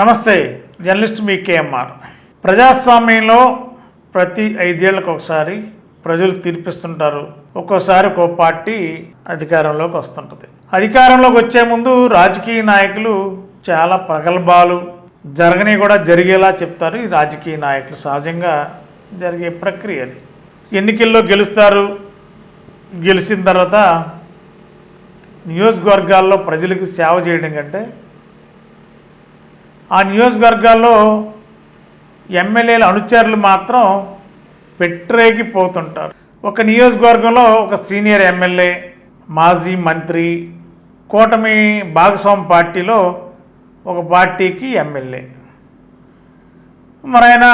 నమస్తే జర్నలిస్ట్ మీ కేఎంఆర్. ప్రజాస్వామ్యంలో ప్రతి ఐదేళ్ళకు ఒకసారి ప్రజలు తీర్పిస్తుంటారు. ఒక్కోసారి ఒక్కో పార్టీ అధికారంలోకి వస్తుంటుంది. అధికారంలోకి వచ్చే ముందు రాజకీయ నాయకులు చాలా ప్రగల్భాలు జరగని కూడా జరిగేలా చెప్తారు ఈ రాజకీయ నాయకులు. సహజంగా జరిగే ప్రక్రియ అది. ఎన్నికల్లో గెలుస్తారు. గెలిచిన తర్వాత నియోజకవర్గాల్లో ప్రజలకు సేవ చేయడం కంటే ఆ నియోజకవర్గాల్లో ఎమ్మెల్యేల అనుచరులు మాత్రం పెట్టరేగిపోతుంటారు. ఒక నియోజకవర్గంలో ఒక సీనియర్ ఎమ్మెల్యే మాజీ మంత్రి కూటమి భాగస్వామి పార్టీలో ఒక పార్టీకి ఎమ్మెల్యే. మరైనా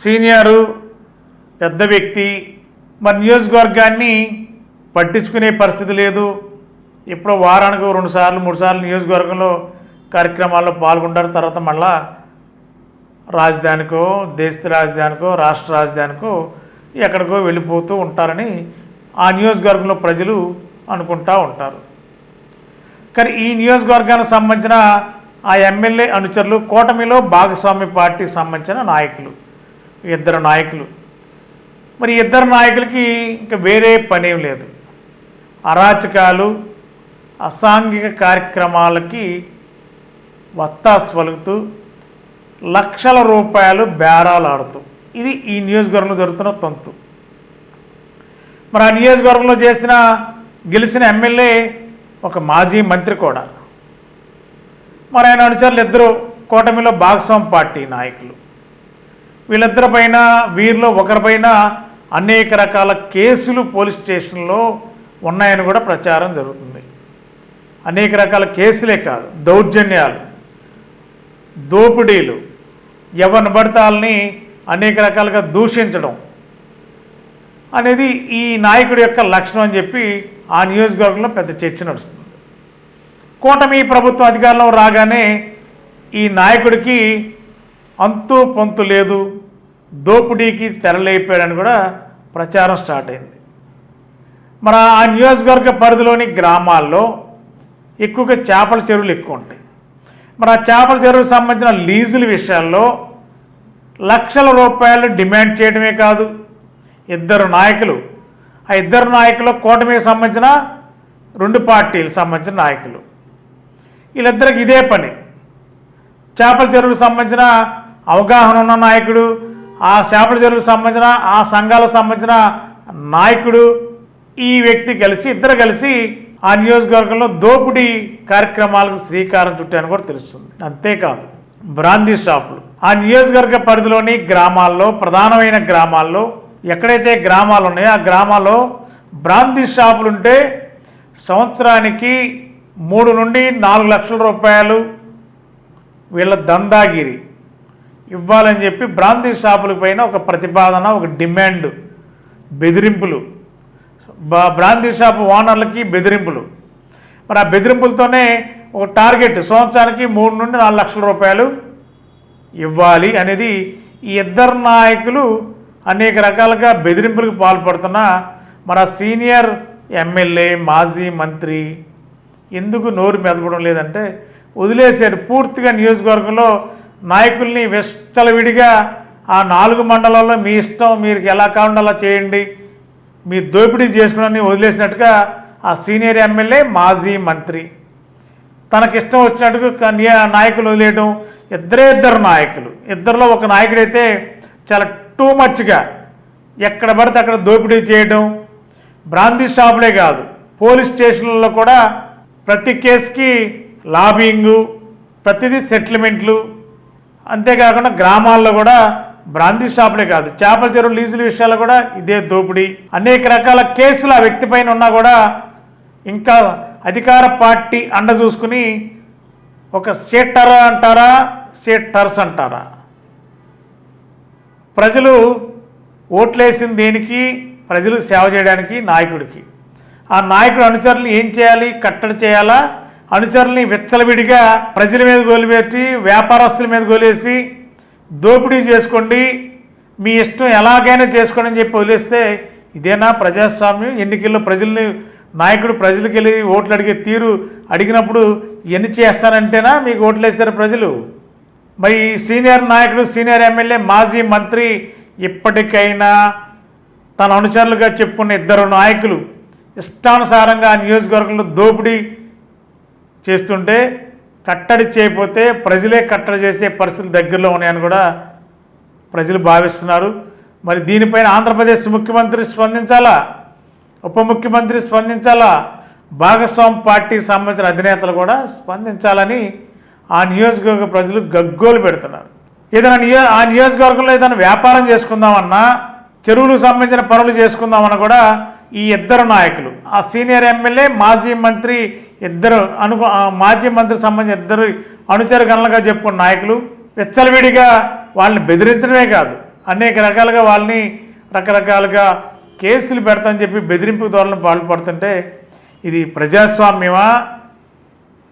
సీనియరు పెద్ద వ్యక్తి మరి నియోజకవర్గాన్ని పట్టించుకునే పరిస్థితి లేదు. ఎప్పుడో వారానికి రెండు సార్లు నియోజకవర్గంలో కార్యక్రమాల్లో పాల్గొంటారు. తర్వాత మళ్ళా రాజధానికో దేశ రాజధానికో రాష్ట్ర రాజధానికో ఎక్కడికో వెళ్ళిపోతూ ఉంటారని ఆ నియోజకవర్గంలో ప్రజలు అనుకుంటూ ఉంటారు. కానీ ఈ నియోజకవర్గానికి సంబంధించిన ఆ ఎమ్మెల్యే అనుచరులు కూటమిలో భాగస్వామి పార్టీకి సంబంధించిన నాయకులు ఇద్దరు నాయకులు. మరి ఇద్దరు నాయకులకి ఇంకా వేరే పనేం లేదు. అరాచకాలు అసాంఘిక కార్యక్రమాలకి వత్తాస్ పలుకుతూ లక్షల రూపాయలు బేరాలు ఆడుతూ. ఇది ఈ నియోజకవర్గంలో జరుగుతున్న తంతు. మరి ఆ నియోజకవర్గంలో చేసిన గెలిచిన ఎమ్మెల్యే ఒక మాజీ మంత్రి కూడా. మరి ఆయన అనుచరులు ఇద్దరు కూటమిలో భాగస్వామి పార్టీ నాయకులు. వీళ్ళిద్దరి పైన వీరిలో ఒకరిపైన అనేక రకాల కేసులు పోలీస్ స్టేషన్లో ఉన్నాయని కూడా ప్రచారం జరుగుతుంది. అనేక రకాల కేసులే కాదు దౌర్జన్యాలు. దోపిడీలు ఎవరిని పడితే వాళ్ళని అనేక రకాలుగా దూషించడం అనేది ఈ నాయకుడి యొక్క లక్షణం అని చెప్పి ఆ నియోజకవర్గంలో పెద్ద చర్చ నడుస్తుంది. కూటమి ప్రభుత్వం అధికారంలో రాగానే ఈ నాయకుడికి అంతు పొంతు లేదు దోపిడీకి తెరలేపాడని కూడా ప్రచారం స్టార్ట్ అయింది. మన ఆ నియోజకవర్గ పరిధిలోని గ్రామాల్లో ఎక్కువగా చేపల చెరువులు ఎక్కువ ఉంటాయి. మరి ఆ చేపల చెరువుకు సంబంధించిన లీజుల విషయాల్లో లక్షల రూపాయలు డిమాండ్ చేయడమే కాదు. ఇద్దరు నాయకులు ఆ ఇద్దరు నాయకులు కూటమికి సంబంధించిన రెండు పార్టీలకు సంబంధించిన నాయకులు. వీళ్ళిద్దరికి ఇదే పని. చేపల చెరువులకు సంబంధించిన అవగాహన ఉన్న నాయకుడు ఆ చేపల చెరువులకు సంబంధించిన ఆ సంఘాలకు సంబంధించిన నాయకుడు ఈ వ్యక్తి కలిసి ఇద్దరు కలిసి ఆ నియోజకవర్గంలో దోపిడీ కార్యక్రమాలకు శ్రీకారం చుట్టాను కూడా తెలుస్తుంది. అంతేకాదు బ్రాందీ షాపులు. ఆ నియోజకవర్గ పరిధిలోని గ్రామాల్లో ప్రధానమైన గ్రామాల్లో ఎక్కడైతే గ్రామాలు ఉన్నాయో ఆ గ్రామాల్లో బ్రాందీ షాపులు ఉంటే సంవత్సరానికి మూడు నుండి నాలుగు లక్షల రూపాయలు వీళ్ళ దందాగిరి ఇవ్వాలని చెప్పి బ్రాందీ షాపుల పైన ఒక ప్రతిపాదన ఒక డిమాండ్ బెదిరింపులు బ్రాందీ షాప్ ఓనర్లకి బెదిరింపులు. మరి ఆ బెదిరింపులతోనే ఒక టార్గెట్ సంవత్సరానికి మూడు నుండి నాలుగు లక్షల రూపాయలు ఇవ్వాలి అనేది ఈ ఇద్దరు నాయకులు అనేక రకాలుగా బెదిరింపులకు పాల్పడుతున్న మన సీనియర్ ఎమ్మెల్యే మాజీ మంత్రి ఎందుకు నోరు మెదపడం లేదంటే వదిలేశారు. పూర్తిగా నియోజకవర్గంలో నాయకుల్ని విచ్చలవిడిగా ఆ నాలుగు మండలాల్లో మీ ఇష్టం మీరు ఎలా కావాలో అలా చేయండి మీ దోపిడీ చేసుకుని వదిలేసినట్టుగా ఆ సీనియర్ ఎమ్మెల్యే మాజీ మంత్రి. తనకిష్టం వచ్చినట్టుగా నాయకులు వదిలేయడం ఇద్దరే ఇద్దరు నాయకులు. ఇద్దరిలో ఒక నాయకుడైతే చాలా టూ మచ్గా ఎక్కడ పడితే అక్కడ దోపిడీ చేయడం బ్రాందీ షాపులే కాదు పోలీస్ స్టేషన్లలో కూడా ప్రతి కేసుకి లాబింగు ప్రతిదీ సెటిల్మెంట్లు. అంతేకాకుండా గ్రామాల్లో కూడా బ్రాందీ షాపులే కాదు చేపల చెరువు లీజుల విషయాల్లో కూడా ఇదే దోపిడీ. అనేక రకాల కేసులు ఆ వ్యక్తి పైన ఉన్నా కూడా ఇంకా అధికార పార్టీ అండ చూసుకుని ఒక సేటర్ అంటారా సేటర్స్ అంటారా? ప్రజలు ఓట్లేసింది దేనికి? ప్రజలు సేవ చేయడానికి నాయకుడికి. ఆ నాయకుడు అనుచరులు ఏం చేయాలి? కట్టడి చేయాలా? అనుచరుల్ని విచ్చలవిడిగా ప్రజల మీద గోలిపెట్టి వ్యాపారస్తుల మీద గోలేసి దోపిడీ చేసుకోండి. మీ ఇష్టం ఎలాగైనా చేసుకోండి అని చెప్పి వదిలేస్తే ఇదేనా ప్రజాస్వామ్యం? ఎన్నికల్లో ప్రజల్ని నాయకుడు ప్రజలకు వెళ్ళి ఓట్లు అడిగే తీరు అడిగినప్పుడు ఎన్ని చేస్తానంటేనా మీకు ఓట్లు వేస్తారు ప్రజలు? మరి సీనియర్ నాయకుడు సీనియర్ ఎమ్మెల్యే మాజీ మంత్రి ఇప్పటికైనా తన అనుచరులుగా చెప్పుకున్న ఇద్దరు నాయకులు ఇష్టానుసారంగా ఆ నియోజకవర్గంలో దోపిడీ చేస్తుంటే కట్టడి చేయకపోతే ప్రజలే కట్టడి చేసే పరిస్థితులు దగ్గరలో ఉన్నాయని కూడా ప్రజలు భావిస్తున్నారు. మరి దీనిపైన ఆంధ్రప్రదేశ్ ముఖ్యమంత్రి స్పందించాలా? ఉప ముఖ్యమంత్రి స్పందించాలా? భాగస్వామి పార్టీకి సంబంధించిన అధినేతలు కూడా స్పందించాలని ఆ నియోజకవర్గ ప్రజలు గగ్గోలు పెడుతున్నారు. ఏదైనా నియో ఆ నియోజకవర్గంలో ఏదైనా వ్యాపారం చేసుకుందామన్నా చెరువులకు సంబంధించిన పనులు చేసుకుందామన్నా కూడా ఈ ఇద్దరు నాయకులు. ఆ సీనియర్ ఎమ్మెల్యే మాజీ మంత్రి ఇద్దరు అను మాజీ మంత్రి సంబంధించిన ఇద్దరు అనుచరగణలుగా చెప్పుకున్న నాయకులు విచ్చలవిడిగా వాళ్ళని బెదిరించడమే కాదు అనేక రకాలుగా వాళ్ళని రకరకాలుగా కేసులు పెడతామని చెప్పి బెదిరింపు ధోరణి పాల్పడుతుంటే ఇది ప్రజాస్వామ్యమా?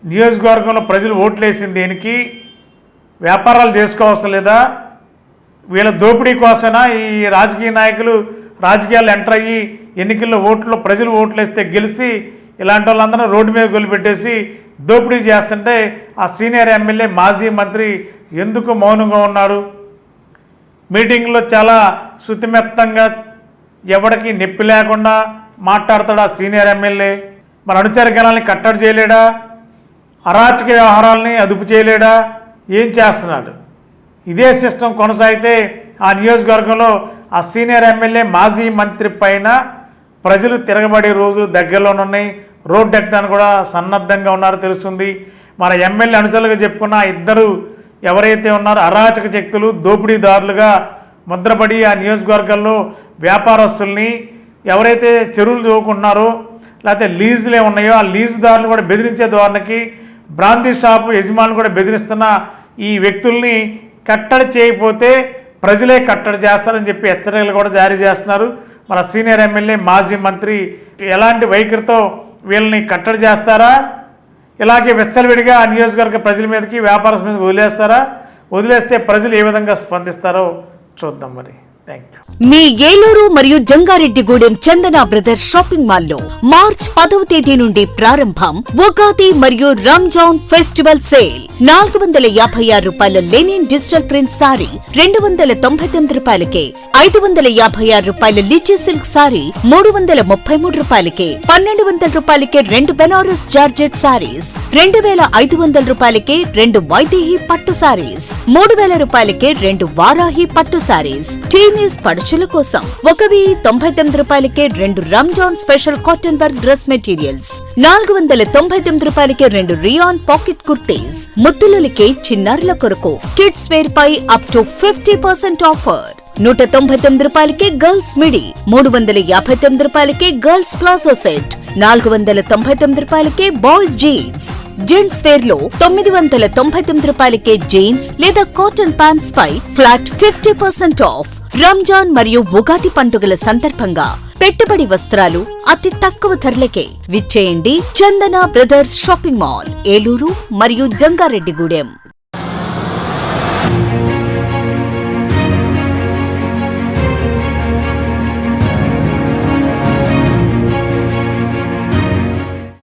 నియోజకవర్గంలో ప్రజలు ఓట్లేసింది దేనికి? వ్యాపారాలు చేసుకోవసం లేదా? వీళ్ళ దోపిడీ కోసమైనా ఈ రాజకీయ నాయకులు రాజకీయాలు ఎంటర్ అయ్యి ఎన్నికల్లో ఓట్లు ప్రజలు ఓట్లు వేస్తే గెలిచి ఇలాంటి వాళ్ళందరూ రోడ్డు మీద గొలిపెట్టేసి దోపిడీ చేస్తుంటే ఆ సీనియర్ ఎమ్మెల్యే మాజీ మంత్రి ఎందుకు మౌనంగా ఉన్నారు? మీటింగ్లో చాలా శుతిమెత్తంగా ఎవరికి నొప్పి లేకుండా మాట్లాడతాడు ఆ సీనియర్ ఎమ్మెల్యే? మన అనుచర గణాలని కట్టడి చేయలేడా? అరాచక వ్యవహారాలని అదుపు చేయలేడా? ఏం చేస్తున్నాడు? ఇదే సిస్టమ్ కొనసాగితే ఆ నియోజకవర్గంలో ఆ సీనియర్ ఎమ్మెల్యే మాజీ మంత్రి పైన ప్రజలు తిరగబడే రోజులు దగ్గరలోనున్నాయి. రోడ్డు ఎక్కడానికి కూడా సన్నద్ధంగా ఉన్నారో తెలుస్తుంది. మన ఎమ్మెల్యే అనుచరులుగా చెప్పుకున్న ఇద్దరు ఎవరైతే ఉన్నారో అరాచక శక్తులు దోపిడీదారులుగా ముద్రపడి ఆ నియోజకవర్గాల్లో వ్యాపారస్తుల్ని ఎవరైతే చెరువులు చదువుకుంటున్నారో లేకపోతే లీజులే ఉన్నాయో ఆ లీజుదారులు కూడా బెదిరించే ధోరణికి బ్రాందీ షాపు యజమానులు కూడా బెదిరిస్తున్న ఈ వ్యక్తుల్ని కట్టడి చేయకపోతే ప్రజలే కట్టడి చేస్తారని చెప్పి హెచ్చరికలు కూడా జారీ చేస్తున్నారు. మన సీనియర్ ఎమ్మెల్యే మాజీ మంత్రి ఎలాంటి వైఖరితో వీళ్ళని కట్టడి చేస్తారా? ఇలాగే వెచ్చలవిడిగా ఆ నియోజకవర్గ ప్రజల మీదకి వ్యాపారస్తుల మీద వదిలేస్తారా? వదిలేస్తే ప్రజలు ఏ విధంగా స్పందిస్తారో చూద్దాం మరి. మీ ఏలూరు మరియు జంగారెడ్డిగూడెం చందన బ్రదర్స్ షాపింగ్ మాల్లో మార్చ్ పదవ తేదీ నుండి ప్రారంభం ఉగాది మరియు రంజాన్ ఫెస్టివల్ సేల్. నాలుగు వందల యాభై ఆరు రూపాయల లెనిన్ డిజిటల్ ప్రింట్ సారీ రెండు వందల తొంభై తొమ్మిది రూపాయలకే ఐదు వందల యాభై ఆరు రూపాయల లిచీ సిల్క్ సారీ మూడు వందల ముప్పై మూడు రూపాయలకే పన్నెండు వందల రూపాయలకే రెండు బెనారస్ జార్జెట్ సారీస్ రెండు వేల ఐదు వందల రూపాయలకే రెండు వైదేహి పట్టు సారీస్ మూడు వేల రూపాయలకే రెండు వారాహి పట్టు సారీస్. టీనీస్ పడుచుల కోసం ఒక వెయ్యి తొంభై తొమ్మిది రూపాయలకే రెండు Ramzan special cotton work dress materials నాలుగు వందల తొంభై తొమ్మిది రూపాయలకే రెండు రియాన్ పాకెట్ కుర్తీస్ ముద్దులకే చిన్నారుల కొరకు kids wear pi up to fifty percent offer. నూట తొంభై తొమ్మిది రూపాయలకే గర్ల్స్ మిడి మూడు వందల యాభై తొమ్మిది రూపాయలకే గర్ల్స్ ప్లాజో సెట్ నాలుగు వందల తొంభై తొమ్మిది రూపాయలకే బాయ్స్ జీన్స్. జెంట్స్ వేర్లో తొమ్మిది వందల తొంభై తొమ్మిది రూపాయలకే జీన్స్ లేదా కాటన్ ప్యాంట్స్ పై flat fifty percent off. Ramzan మరియు ఉగాది పండుగల సందర్భంగా పెట్టుబడి వస్త్రాలు అతి తక్కువ ధరలకే విచ్చేయండి Chandana brothers shopping mall Eluru మరియు జంగారెడ్డిగూడెం.